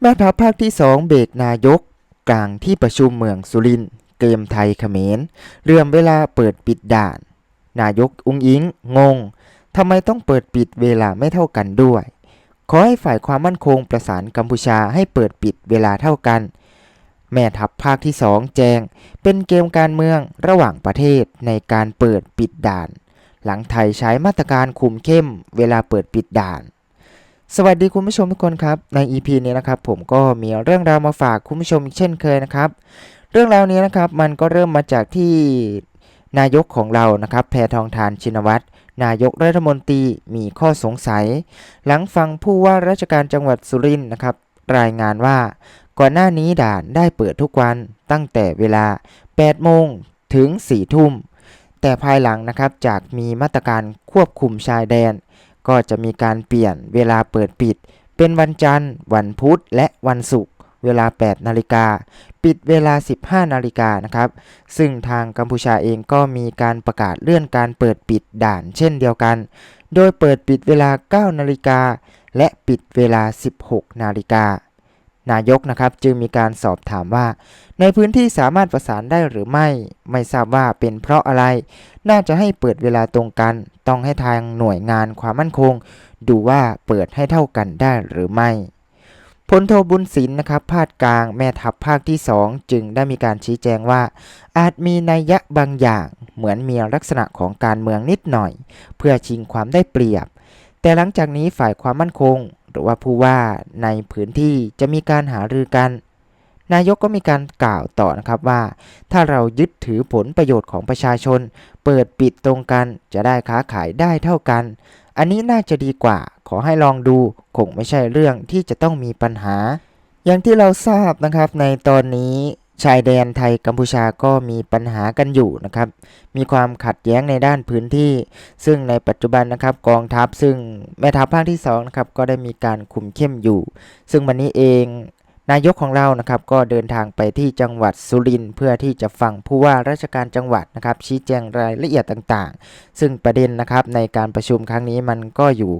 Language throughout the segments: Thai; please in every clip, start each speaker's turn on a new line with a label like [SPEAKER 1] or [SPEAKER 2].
[SPEAKER 1] แม่ทัพภาคที่สองเบรกนายก กลางที่ประชุมเมืองสุรินทร์เกมไทยเขมรเรื่อมเวลาเปิดปิดด่าน นายกอุ้งอิง งงทำไมต้องเปิดปิดเวลาไม่เท่ากันด้วย ขอให้ฝ่ายความมั่นคงประสานกัมพูชาให้เปิดปิดเวลาเท่ากัน แม่ทัพภาคที่สองแจง เป็นเกมการเมืองระหว่างประเทศในการเปิดปิดด่าน หลังไทยใช้มาตรการคุมเข้มเวลาเปิดปิดด่าน สวัสดีคุณผู้ชมทุกคนครับใน EP นี้นะครับผมก็มีเรื่องราวมาฝากคุณผู้ชมอีกเช่นเคยนะครับ เรื่องราวนี้นะครับมันก็เริ่มมาจากที่นายกของเรานะครับแพทองทานชินวัตรนายกรัฐมนตรีมีข้อสงสัย หลังฟังผู้ว่าราชการจังหวัดสุรินทร์นะครับ รายงานว่า ก่อนหน้านี้ด่านได้เปิดทุกวันตั้งแต่เวลา 8 โมงถึง 4 ทุ่ม แต่ภายหลังนะครับจากมีมาตรการควบคุมชายแดน ก็จะมีการเปลี่ยนเวลาเปิดปิด เป็นวันจันทร์ วันพุธ และวันศุกร์เวลา 8 นาฬิกา ปิดเวลา 15 นาฬิกานะครับ ซึ่งทางกัมพูชาเองก็มีการประกาศเลื่อนการเปิดปิดด่านเช่นเดียวกัน โดยเปิดปิดเวลา 9 นาฬิกา และปิดเวลา 16 นาฬิกา นายกนะครับจึงมีการสอบถามว่า ในพื้นที่สามารถประสานได้หรือไม่ ไม่ทราบว่าเป็นเพราะอะไร น่าจะให้เปิดเวลาตรงกัน ต้องให้ทางหน่วยงานความมั่นคง ดูว่าเปิดให้เท่ากันได้หรือไม่พลโทบุญศิลป์นะครับภาคกลางแม่ทัพภาคที่ 2 จึงได้มีการชี้แจงว่า อาจมีนัยยะบางอย่างเหมือนมีลักษณะของการเมืองนิดหน่อย เพื่อชิงความได้เปรียบ แต่หลังจากนี้ฝ่ายความมั่นคง หรือว่าผู้ว่าในพื้นที่จะมีการหารือกัน นายกก็มีการกล่าวต่อนะครับว่า ถ้าเรายึดถือผลประโยชน์ของประชาชน เปิดปิดตรงกันจะได้ค้าขายได้เท่ากัน อันนี้น่าจะดีกว่า ขอให้ลองดูคงไม่ใช่เรื่องที่จะต้องมีปัญหา อย่างที่เราทราบนะครับในตอนนี้ ชายแดนไทยกัมพูชาก็มีปัญหากันอยู่นะครับ มีความขัดแย้งในด้านพื้นที่ ซึ่งในปัจจุบันนะครับกองทัพซึ่งแม่ทัพภาคที่2นะครับก็ได้มีการคุมเข้มอยู่ ซึ่งวันนี้เองนายกของเรานะครับก็เดินทางไปที่จังหวัดสุรินทร์เพื่อที่จะฟังผู้ว่าราชการจังหวัดนะครับชี้แจงรายละเอียดต่างๆ ซึ่งประเด็นนะครับในการประชุมครั้งนี้มันก็อยู่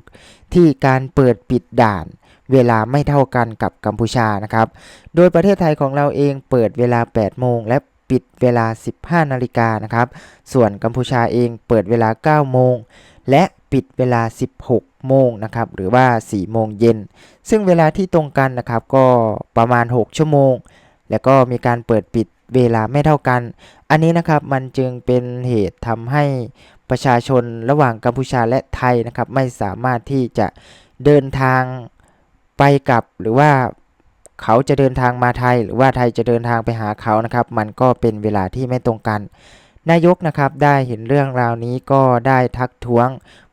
[SPEAKER 1] ที่การเปิดปิดด่าน เวลาไม่เท่ากันกับกัมพูชานะครับ โดยประเทศไทยของเราเองเปิดเวลา 8 โมง และปิดเวลา 15 นาฬิกานะครับ ส่วนกัมพูชาเองเปิดเวลา 9 โมง และปิดเวลา 16 โมงนะครับ หรือว่า 4 โมงเย็น ซึ่งเวลาที่ตรงกันนะครับก็ประมาณ 6 ชั่วโมง แล้วก็มีการเปิดปิดเวลาไม่เท่ากัน อันนี้นะครับมันจึงเป็นเหตุทำให้ประชาชนระหว่างกัมพูชาและไทยนะครับ ไม่สามารถที่จะเดินทาง ไปกลับหรือว่าเขาจะเดินทางมาไทย หรือว่าไทยจะเดินทางไปหาเขานะครับ มันก็เป็นเวลาที่ไม่ตรงกัน นายกนะครับได้เห็นเรื่องราวนี้ก็ได้ทักท้วง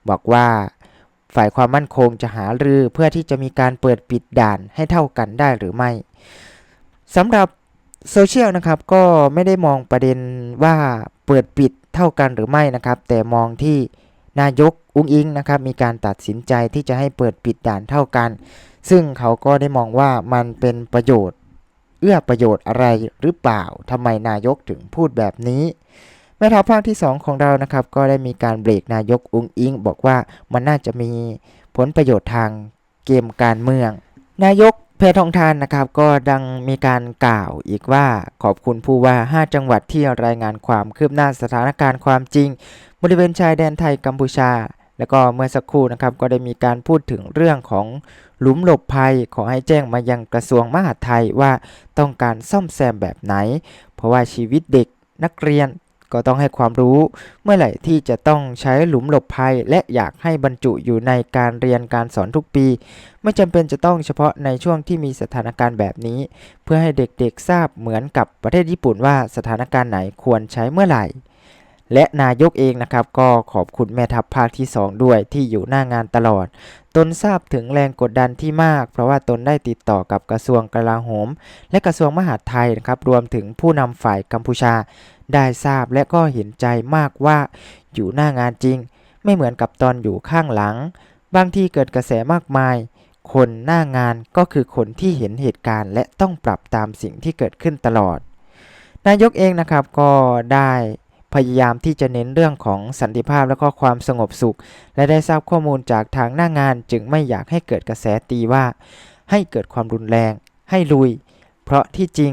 [SPEAKER 1] บอกว่าฝ่ายความมั่นคงจะหารือเพื่อที่จะมีการเปิดปิดด่านให้เท่ากันได้หรือไม่สำหรับโซเชียลนะครับก็ไม่ได้มองประเด็นว่าเปิดปิดเท่ากันหรือไม่นะครับ แต่มองที่ นายกอุ้งอิงนะครับมีการตัดสินใจที่จะให้เปิดปิดด่านเท่ากัน ซึ่งเขาก็ได้มองว่ามันเป็นประโยชน์ เอื้อประโยชน์อะไรหรือเปล่าทำไมนายกถึงพูดแบบนี้แม่ทัพภาคที่ 2 ของเรานะครับก็ได้มีการเบรกนายกอุ้งอิง บอกว่ามันน่าจะมีผลประโยชน์ทางเกมการเมือง นายกเพทองทานนะครับก็ดังมีการกล่าวอีกว่าขอบคุณผู้ว่า 5 จังหวัดที่รายงานความคืบหน้าสถานการณ์ความจริง บริเวณชายแดนไทยกัมพูชา แล้วก็เมื่อสักครู่นะครับก็ได้มีการพูดถึงเรื่องของหลุมหลบภัย ขอให้แจ้งมายังกระทรวงมหาดไทยว่าต้องการซ่อมแซมแบบไหน เพราะว่าชีวิตเด็กนักเรียนก็ต้องให้ความรู้เมื่อไหร่ที่จะต้องใช้หลุมหลบภัย และอยากให้บรรจุอยู่ในการเรียนการสอนทุกปี ไม่จำเป็นจะต้องเฉพาะในช่วงที่มีสถานการณ์แบบนี้ เพื่อให้เด็กๆทราบเหมือนกับประเทศญี่ปุ่นว่าสถานการณ์ไหนควรใช้เมื่อไหร่ และนายกเองนะครับก็ขอบคุณแม่ทัพภาคที่ 2 ด้วยที่อยู่หน้างานตลอด ตนทราบถึงแรงกดดันที่มาก เพราะว่าตนได้ติดต่อกับกระทรวงกลาโหม และกระทรวงมหาดไทยนะครับรวมถึงผู้นำฝ่ายกัมพูชา ได้ทราบและก็เห็นใจมากว่าอยู่หน้างานจริง ไม่เหมือนกับตอนอยู่ข้างหลัง บางที่เกิดกระแสมากมาย คนหน้างานก็คือคนที่เห็นเหตุการณ์ และต้องปรับตามสิ่งที่เกิดขึ้นตลอด นายกเองนะครับก็ได้ พยายามที่จะเน้นเรื่องของสันติภาพและก็ความสงบสุข และได้ทราบข้อมูลจากทางหน้างาน จึงไม่อยากให้เกิดกระแสตีว่า ให้เกิดความรุนแรง ให้ลุย เพราะที่จริง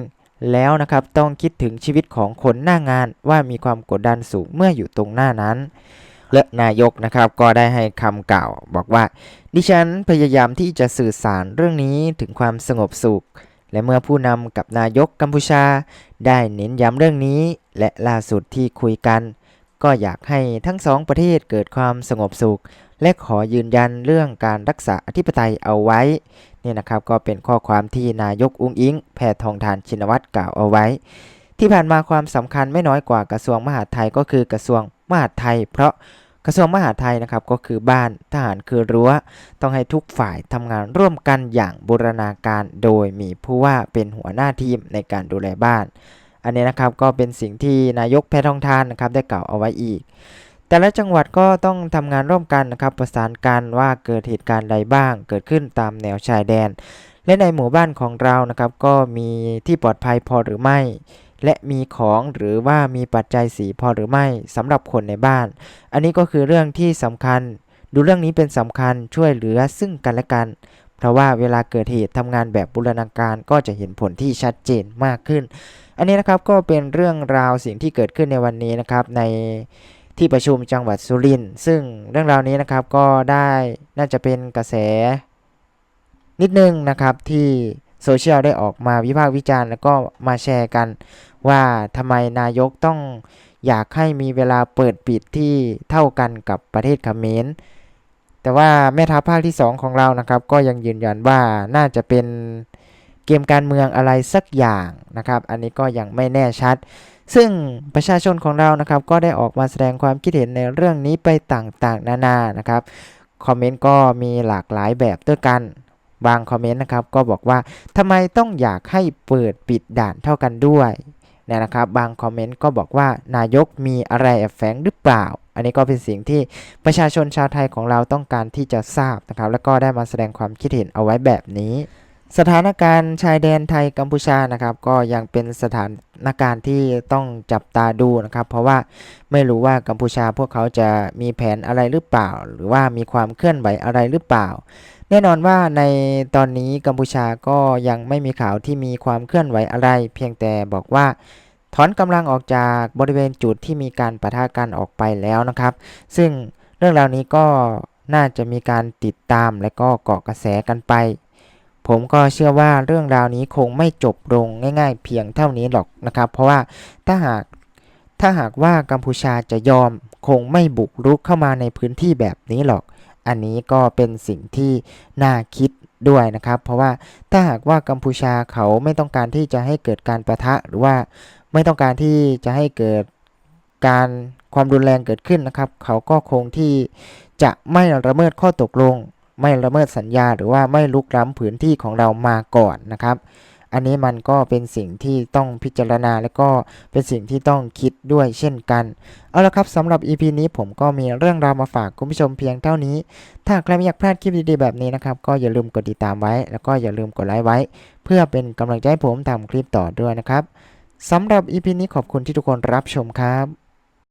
[SPEAKER 1] แล้วนะครับต้องคิดถึงชีวิตของคนหน้างานว่ามีความกดดันสูงเมื่ออยู่ตรงหน้านั้นและนายกนะครับก็ได้ให้คำกล่าว บอกว่า ดิฉันพยายามที่จะสื่อสารเรื่องนี้ถึงความสงบสุข และเมื่อผู้นำกับนายกกัมพูชา ได้เน้นย้ำเรื่องนี้และล่าสุดที่คุยกัน ก็อยากให้ทั้งสองประเทศเกิดความสงบสุข และขอยืนยันเรื่องการรักษาอธิปไตยเอาไว้นี่นะครับก็เป็นข้อความที่นายกอุ้งอิง แพทองทานชินวัตรกล่าวเอาไว้ ที่ผ่านมาความสำคัญไม่น้อยกว่ากระทรวงมหาดไทยก็คือกระทรวงมหาดไทย เพราะกระทรวงมหาดไทยนะครับก็คือบ้านทหารคือรั้ว ต้องให้ทุกฝ่ายทำงานร่วมกันอย่างบูรณาการ โดยมีผู้ว่าเป็นหัวหน้าทีมในการดูแลบ้าน อันนี้นะครับก็เป็นสิ่งที่นายกแพทองทานนะครับได้กล่าวเอาไว้อีก แต่ละจังหวัดก็ต้องทำงานร่วมกันนะครับประสานกันว่าเกิดเหตุการณ์ใดบ้าง เกิดขึ้นตามแนวชายแดน และในหมู่บ้านของเรานะครับก็มีที่ปลอดภัยพอหรือไม่และมีของหรือว่ามีปัจจัยสีพอหรือไม่สำหรับคนในบ้าน อันนี้ก็คือเรื่องที่สำคัญ ดูเรื่องนี้เป็นสำคัญช่วยเหลือซึ่งกันและกัน เพราะว่าเวลาเกิดเหตุทำงานแบบบูรณาการก็จะเห็นผลที่ชัดเจนมากขึ้น อันนี้นะครับก็เป็นเรื่องราวสิ่งที่เกิดขึ้นในวันนี้นะครับในที่ประชุมจังหวัดสุรินทร์ซึ่งเรื่องราวนี้นะครับก็ได้น่าจะเป็นกระแส นิดนึงนะครับที่โซเชียลได้ออกมาวิพากษ์วิจารณ์แล้วก็มาแชร์กัน ว่าทำไมนายกต้องอยากให้มีเวลาเปิดปิดที่เท่ากันกับประเทศเขมร แต่ว่าแม่ทัพภาคที่ 2 ของเรานะครับก็ยังยืนยันว่าน่าจะเป็นเกมการเมืองอะไรสักอย่างนะครับ อันนี้ก็ยังไม่แน่ชัด ซึ่งประชาชนของเรานะครับก็ได้ออกมาแสดงความคิดเห็นในเรื่องนี้ไปต่างๆ นานานะครับคอมเมนต์ก็มีหลากหลายแบบด้วยกันบางคอมเมนต์นะครับก็บอกว่าทำไมต้องอยากให้เปิดปิดด่านเท่ากันด้วยเนี่ยนะครับ บางคอมเมนต์ก็บอกว่านายกมีอะไรแฝงหรือเปล่า อันนี้ก็เป็นสิ่งที่ประชาชนชาวไทยของเราต้องการที่จะทราบนะครับ แล้วก็ได้มาแสดงความคิดเห็นเอาไว้แบบนี้สถานการณ์ชายแดนไทยกัมพูชานะครับ ก็ยังเป็นสถานการณ์ที่ต้องจับตาดูนะครับ เพราะว่าไม่รู้ว่ากัมพูชาพวกเขาจะมีแผนอะไรหรือเปล่า หรือว่ามีความเคลื่อนไหวอะไรหรือเปล่า แน่นอนว่าในตอนนี้กัมพูชาก็ยังไม่มีข่าวที่มีความเคลื่อนไหวอะไร เพียงแต่บอกว่า ถอนกำลังออกจากบริเวณจุดที่มีการปะทะกันออกไปแล้วนะครับ ซึ่งเรื่องราวนี้ก็น่าจะมีการติดตามและก็เกาะกระแสกันไป ผมก็เชื่อว่าเรื่องราวนี้คงไม่จบลงง่าย ๆ เพียงเท่านี้หรอกนะครับ เพราะว่าถ้าหากถ้าหากว่ากัมพูชาจะยอมคงไม่บุกรุกเข้ามาในพื้นที่แบบนี้หรอก อันนี้ก็เป็นสิ่งที่น่าคิดด้วยนะครับ เพราะว่าถ้าหากว่ากัมพูชาเขาไม่ต้องการที่จะให้เกิดการประทะหรือว่า ไม่ต้องการที่จะให้เกิดการความรุนแรงเกิดขึ้นนะครับ เขาก็คงที่จะไม่ละเมิดข้อตกลง ไม่ละเมิดสัญญา หรือว่าไม่ลุกล้ำพื้นที่ของเรามาก่อนนะครับ อันนี้มันก็เป็นสิ่งที่ต้องพิจารณาและก็เป็นสิ่งที่ต้องคิดด้วยเช่นกัน เอาละครับสำหรับ EP นี้ผมก็มีเรื่องราวมาฝากคุณผู้ชมเพียงเท่านี้ ถ้าใครไม่อยากพลาดคลิปดีๆแบบนี้นะครับ ก็อย่าลืมกดติดตามไว้ แล้วก็อย่าลืมกดไลค์ไว้ เพื่อเป็นกำลังใจให้ผมทำคลิปต่อด้วยนะครับ สำหรับ EP นี้ขอบคุณที่ทุกคนรับชมครับ